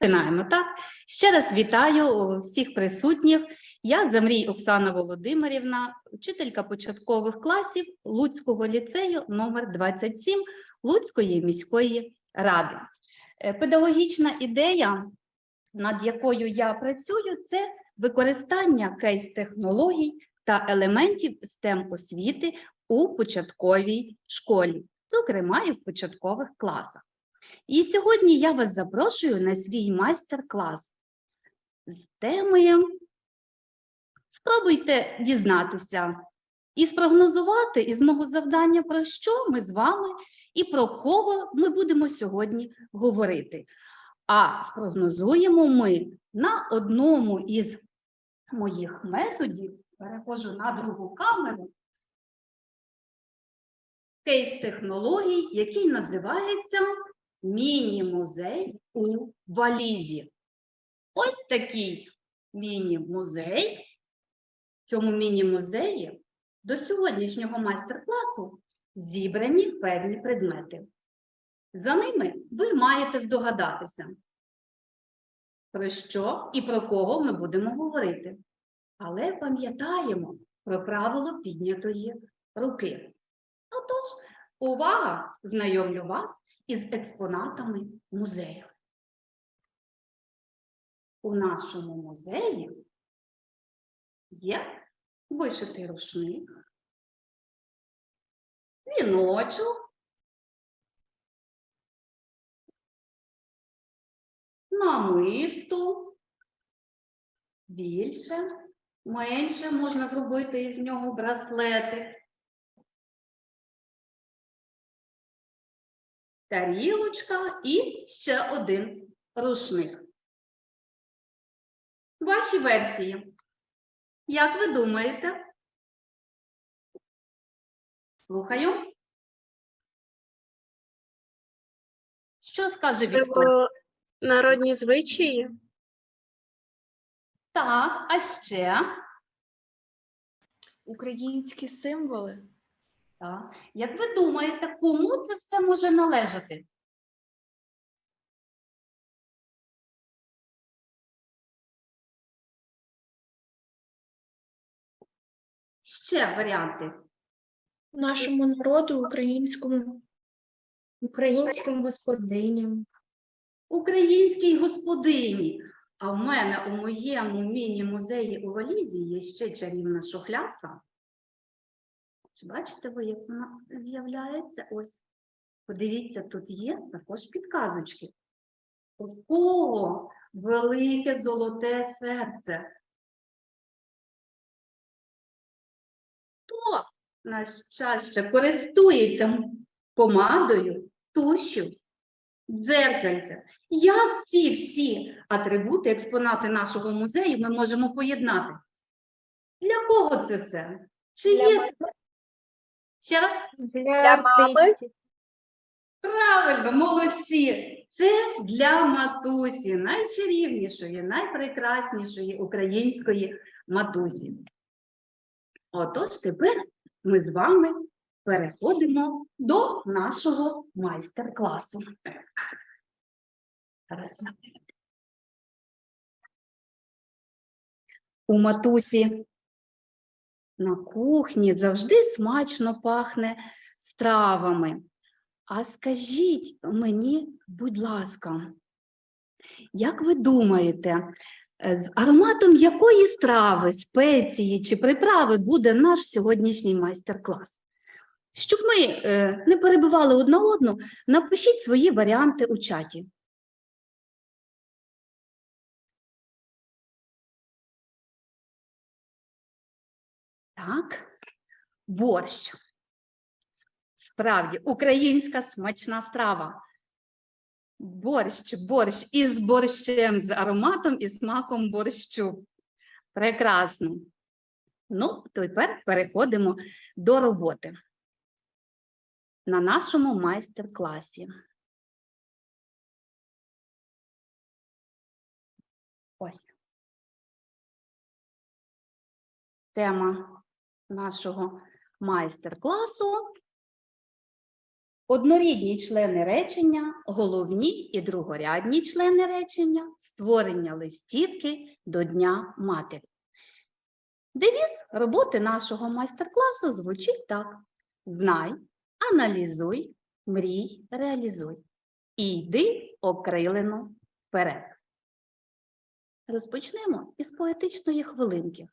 Починаємо, так? Ще раз вітаю всіх присутніх. Я Замрій Оксана Володимирівна, вчителька початкових класів Луцького ліцею номер 27 Луцької міської ради. Е, Педагогічна ідея, над якою я працюю, це використання кейс-технологій та елементів STEM освіти у початковій школі, зокрема і в початкових класах. І сьогодні я вас запрошую на свій майстер-клас з темою. Спробуйте дізнатися і спрогнозувати із мого завдання, про що ми з вами і про кого ми будемо сьогодні говорити. А спрогнозуємо ми на одному із моїх методів, перехожу на другу камеру, кейс технологій, який називається міні-музей у валізі. Ось такий міні-музей. В цьому міні-музеї до сьогоднішнього майстер-класу зібрані певні предмети. За ними ви маєте здогадатися, про що і про кого ми будемо говорити. Але пам'ятаємо про правило піднятої руки. Отож, увага! Знайомлю вас із експонатами музею. У нашому музеї є вишитий рушник, віночок, намисто, більше, менше можна зробити із нього браслети. Тарілочка і ще один рушник. Ваші версії. Як ви думаєте? Слухаю. Що скаже Вікторія? Народні звичаї, Так, а ще? українські символи, Так. Як ви думаєте, кому це все може належати? Ще варіанти. нашому народу, українському, українським господиням, Українській господині. А в мене у моєму міні-музеї у валізі є ще чарівна шухлядка. Чи бачите ви, як вона з'являється? Ось. Подивіться, тут є також підказочки. У кого велике золоте серце? Хто наш час користується помадою, тушю, дзеркальця? Як ці всі атрибути, експонати нашого музею ми можемо поєднати? Для кого це все? Чи Для є це? Ще раз? для мами, Правильно, молодці! Це для матусі, найчарівнішої, найпрекраснішої української матусі. Отож, тепер ми з вами переходимо до нашого майстер-класу. У матусі на кухні завжди смачно пахне стравами. А скажіть мені, будь ласка, як ви думаєте, е, з ароматом якої страви, спеції чи приправи буде наш сьогоднішній майстер-клас? Щоб ми е, не перебивали одна одну, напишіть свої варіанти у чаті. Так, борщ. Справді, українська смачна страва. Борщ, борщ із борщем, з ароматом і смаком борщу. Прекрасно. Ну, тепер переходимо до роботи на нашому майстер-класі. Ось. Тема нашого майстер-класу Однорідні члени речення, головні і другорядні члени речення, створення листівки до Дня Матері. Девіз роботи нашого майстер-класу звучить так: Знай, аналізуй, мрій, реалізуй. І йди окрилено вперед. Розпочнемо із поетичної хвилинки.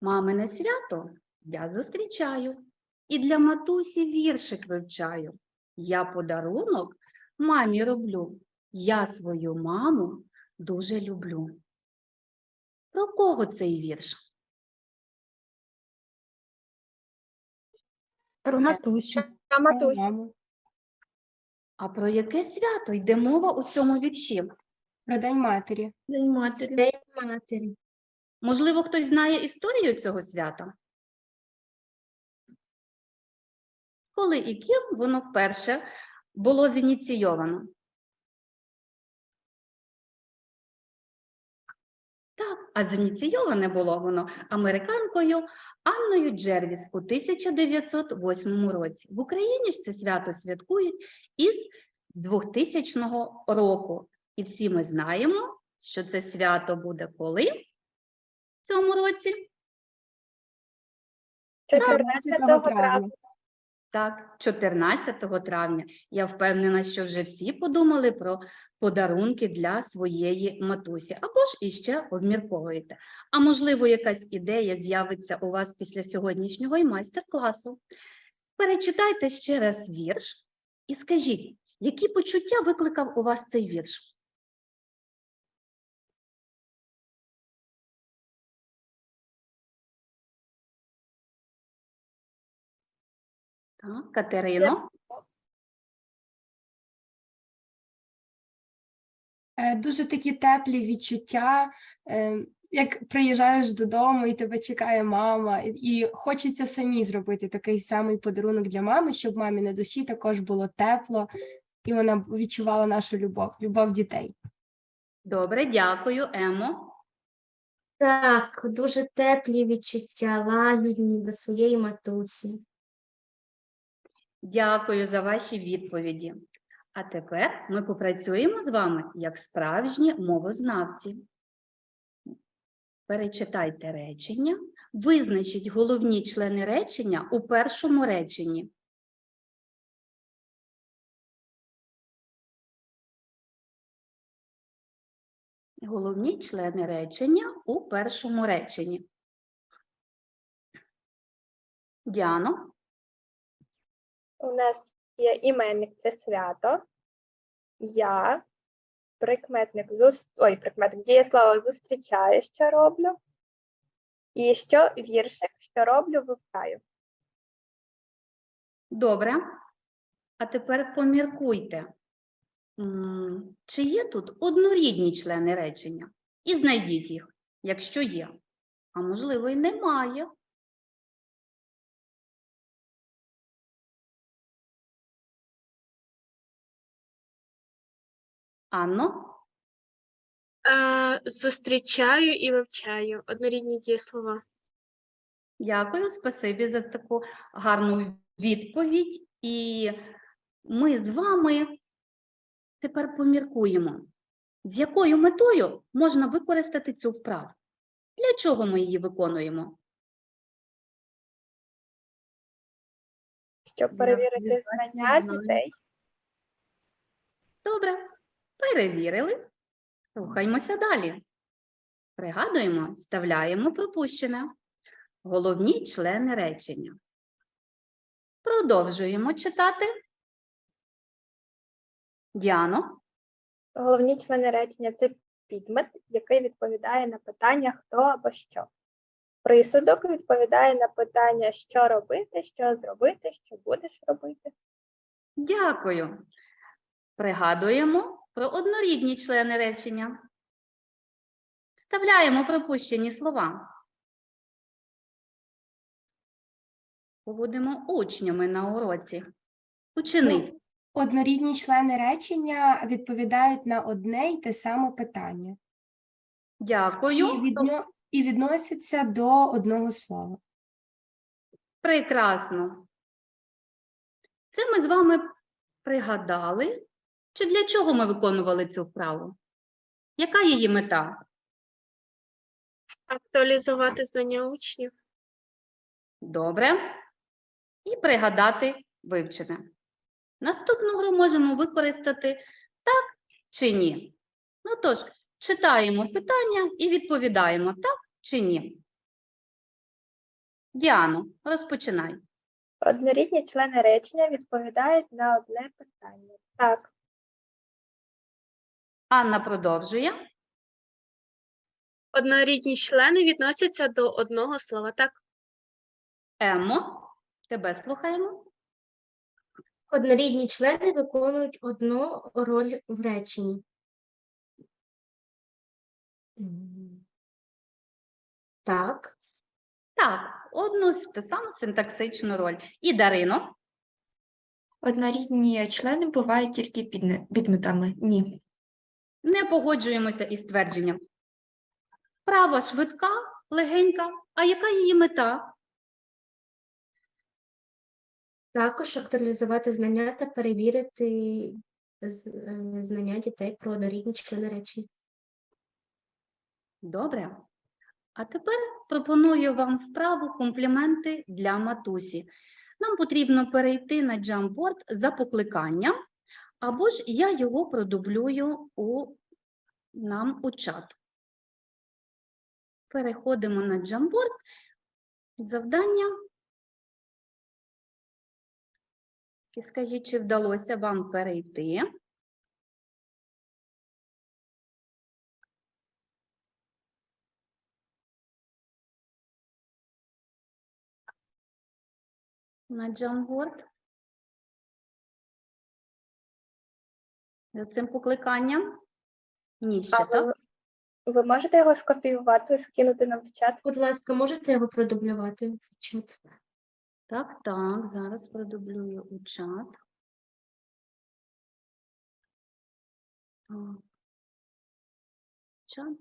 Мамине свято я зустрічаю і для матусі віршик вивчаю. Я подарунок мамі роблю. Я свою маму дуже люблю. Про кого цей вірш? Про матусю. Та матусь. А про яке свято йде мова у цьому вірші? Про День матері. День матері. День матері. Можливо, хтось знає історію цього свята? Коли і ким воно вперше було зініційовано? Так, а зініційоване було воно американкою Анною Джервіс у 1908 році. В Україні ж це свято святкують із 2000 року. І всі ми знаємо, що це свято буде коли в цьому році? 14 травня. Так, 14 травня. Я впевнена, що вже всі подумали про подарунки для своєї матусі, або ж іще обмірковуєте. А можливо, якась ідея з'явиться у вас після сьогоднішнього і майстер-класу. Перечитайте ще раз вірш і скажіть, які почуття викликав у вас цей вірш? Так, Катерино. Е, Дуже такі теплі відчуття, е, як приїжджаєш додому і тебе чекає мама, і- і хочеться самі зробити такий самий подарунок для мами, щоб мамі на душі також було тепло, і вона відчувала нашу любов, любов дітей. Добре, дякую, Емо. Так, дуже теплі відчуття, лагідні до своєї матусі. Дякую за ваші відповіді. А тепер ми попрацюємо з вами як справжні мовознавці. Перечитайте речення, визначіть головні члени речення у першому реченні. Головні члени речення у першому реченні. Діано. У нас є іменник це свято. Я, прикметник зус... Ой, прикметник дієслово зустрічаю, що роблю. І що віршик, що роблю, вивчаю. Добре. А тепер поміркуйте, чи є тут однорідні члени речення? І знайдіть їх, якщо є. А можливо, і немає. Анно, Е, Зустрічаю і вивчаю однорідні дієслова. дякую, спасибі за таку гарну відповідь. І ми з вами тепер поміркуємо, з якою метою можна використати цю вправу. Для чого ми її виконуємо? Щоб перевірити знання дітей. Добре, перевірили. Рухаємося далі. Пригадуємо, вставляємо пропущене. Головні члени речення. Продовжуємо читати. Діано, Головні члени речення це підмет, який відповідає на питання хто або що. Присудок відповідає на питання, що робити, що зробити, що будеш робити. дякую. Пригадуємо про однорідні члени речення. Вставляємо пропущені слова. Будемо учнями на уроці. Учениць. Однорідні члени речення відповідають на одне й те саме питання Дякую. і, відно... і відносяться до одного слова. Прекрасно. Це ми з вами пригадали, чи для чого ми виконували цю вправу? Яка її мета? Актуалізувати знання учнів. Добре. І пригадати вивчене. Наступну гру можемо використати так чи ні. Ну тож, читаємо питання і відповідаємо так чи ні. Діано, розпочинай. Однорідні члени речення відповідають на одне питання. Так, Анна продовжує. Однорідні члени відносяться до одного слова. Так, Емо, тебе слухаємо. Однорідні члени виконують одну роль в реченні. Так. Так, одну ту саму синтаксичну роль. І Дарино, Однорідні члени бувають тільки підне- підметами. Ні. Не погоджуємося із твердженням. Права швидка, легенька. А яка її мета? Також актуалізувати знання та перевірити е, знання дітей про однорідні члени речення. Добре. А тепер пропоную вам вправу компліменти для матусі. Нам потрібно перейти на Jamboard за покликанням, або ж я його продублюю у, нам у чат. Переходимо на Jamboard. Завдання. І Скажіть, чи вдалося вам перейти? на Jamboard. Цим покликанням? Ні, ще а так? ви, ви можете його скопіювати, скинути нам в чат? Будь ласка, можете його продублювати в чат? Так, так, зараз продублюю у чат. Так. Чат.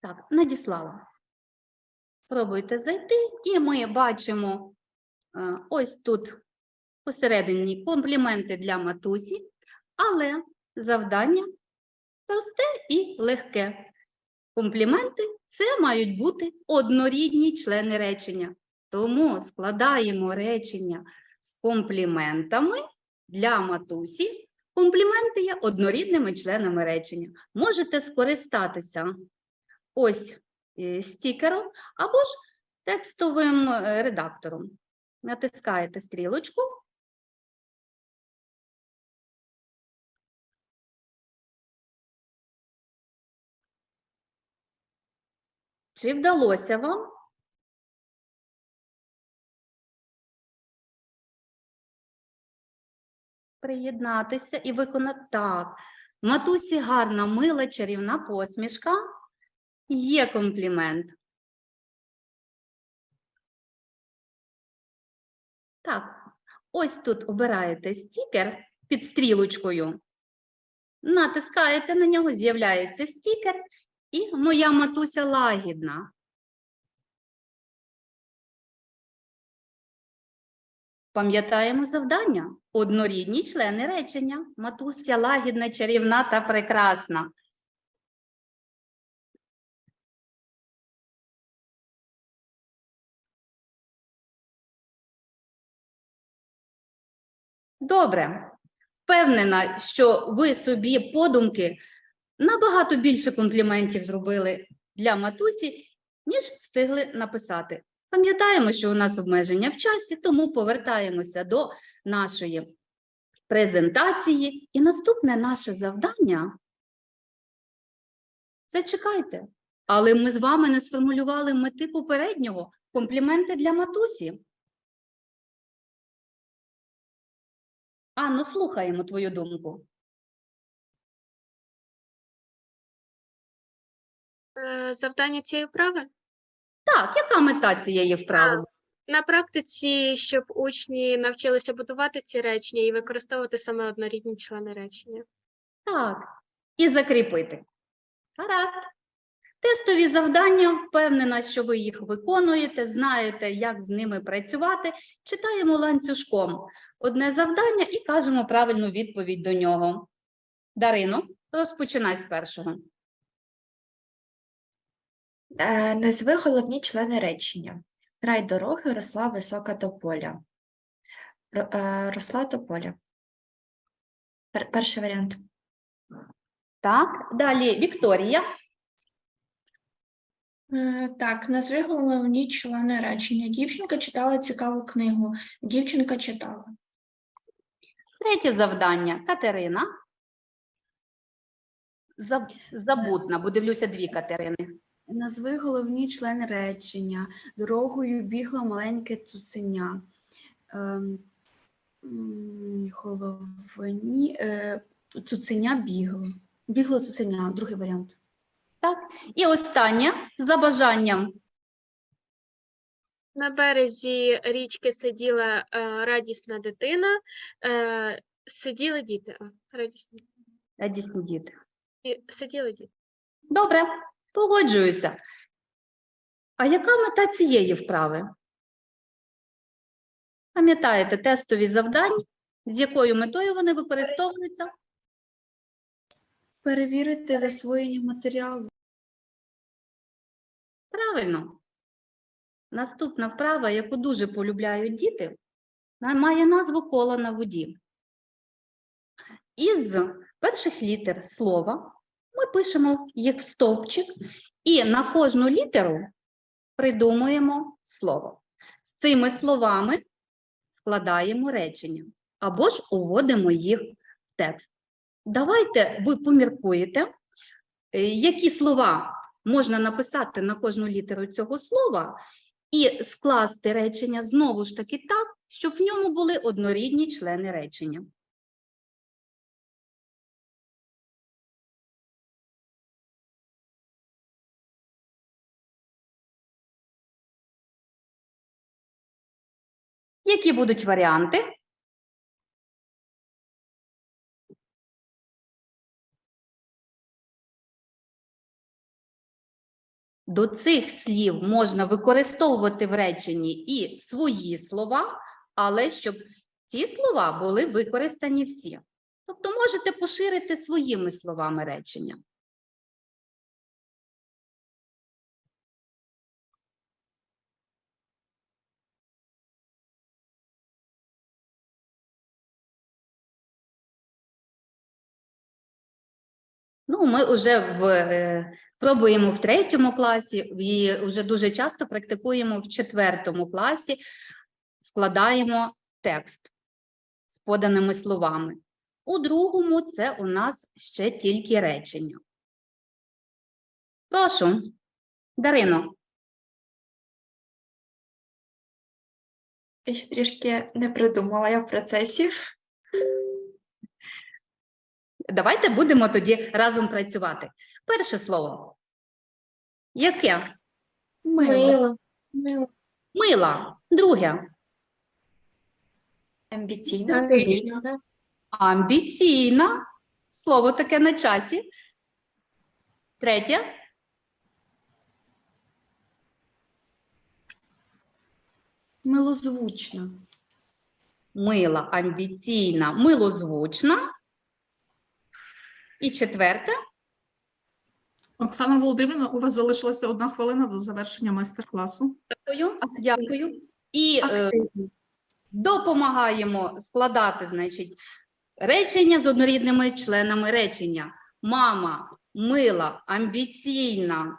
Так, надіслала. Пробуйте зайти, і ми бачимо е, ось тут посередині компліменти для матусі, але завдання просте і легке. Компліменти це мають бути однорідні члени речення. Тому складаємо речення з компліментами для матусі. Компліменти є однорідними членами речення. Можете скористатися ось стікером або ж текстовим е, редактором. Натискаєте стрілочку Чи вдалося вам? Приєднатися і виконати так. Матусі гарна, мила, чарівна посмішка. Є комплімент. Так, ось тут обираєте стікер під стрілочкою. Натискаєте на нього, з'являється стікер, і моя матуся лагідна. Пам'ятаємо завдання. Однорідні члени речення. Матуся лагідна, чарівна та прекрасна. Добре. Впевнена, що ви собі подумки набагато більше компліментів зробили для матусі, ніж встигли написати. Пам'ятаємо, що у нас обмеження в часі, тому повертаємося до нашої презентації. І наступне наше завдання. Зачекайте, але ми з вами не сформулювали мети попереднього компліменти для матусі. Анно, слухаємо твою думку. Е, завдання цієї вправи Так, яка мета цієї вправи? на практиці, щоб учні навчилися будувати ці речення і використовувати саме однорідні члени речення. Так, і закріпити. Гаразд. Тестові завдання, впевнена, що ви їх виконуєте, знаєте, як з ними працювати. Читаємо ланцюжком одне завдання і кажемо правильну відповідь до нього. Дарино, розпочинай з першого. Е, Назви головні члени речення. Край дороги росла висока тополя. Е, Росла тополя. Пер- Перший варіант. Так, далі Вікторія. Е, Так, назви головні члени речення. Дівчинка читала цікаву книгу. Дівчинка читала. Третє завдання Катерина. Заб- Забудна, бо дивлюся дві Катерини. Назви головні члени речення. Дорогою бігло маленьке цуценя. Ем, Головні е, цуценя бігло. Бігло цуценя, другий варіант. Так, і останнє за бажанням. На березі річки сиділа е, радісна дитина. Е, сиділи діти. Радісні. Радісні діти. Сиділи діти. Добре, погоджуюся. А яка мета цієї вправи? Пам'ятаєте тестові завдання, з якою метою вони використовуються? Перевірити засвоєння матеріалу. Правильно. Наступна вправа, яку дуже полюбляють діти, має назву кола на воді. Із перших літер слова ми пишемо їх в стовпчик і на кожну літеру придумуємо слово. З цими словами складаємо речення або ж уводимо їх в текст. Давайте ви поміркуєте, е, які слова можна написати на кожну літеру цього слова і скласти речення знову ж таки так, щоб в ньому були однорідні члени речення. Які будуть варіанти? До цих слів можна використовувати в реченні і свої слова, але щоб ці слова були використані всі. Тобто можете поширити своїми словами речення. Ну, ми вже в, е, пробуємо в третьому класі і вже дуже часто практикуємо в четвертому класі, складаємо текст з поданими словами. У другому це у нас ще тільки речення. Прошу, Дарино, Я ще трішки не придумала, я в процесі. давайте будемо тоді разом працювати. Перше слово. Яке? Мило. Мило. Мила. Друге. Амбіційно. Амбітна. Амбіційна. Слово таке на часі. Третє. Милозвучна. Мила, амбіційна, милозвучна. І четверте. Оксана Володимирівна, у вас залишилася одна хвилина до завершення майстер-класу. Дякую. Дякую. І е, допомагаємо складати, значить, речення з однорідними членами речення. Мама, мила, амбіційна,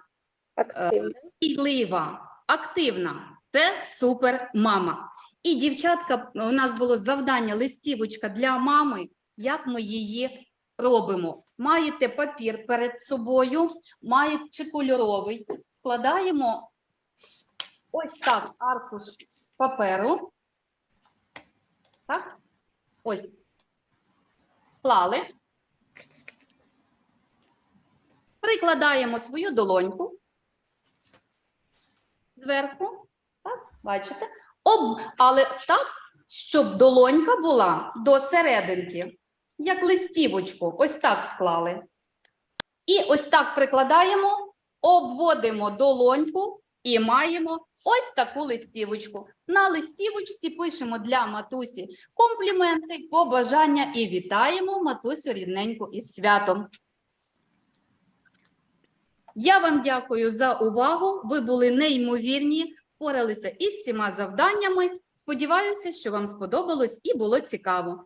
Активна. Пійлива, активна. Це супер мама. І дівчатка, у нас було завдання листівочка для мами, як ми її робимо. Маєте папір перед собою, маєте кольоровий. Складаємо ось так аркуш паперу. Так? Ось. Склали. Прикладаємо свою долоньку зверху, так, бачите? Об, але так, щоб долонька була до серединки, як листівочку, ось так склали. І ось так прикладаємо обводимо долоньку і маємо ось таку листівочку. На листівочці пишемо для матусі компліменти, побажання і вітаємо матусю рідненьку із святом. Я вам дякую за увагу. Ви були неймовірні, впоралися із всіма завданнями. Сподіваюся, що вам сподобалось і було цікаво.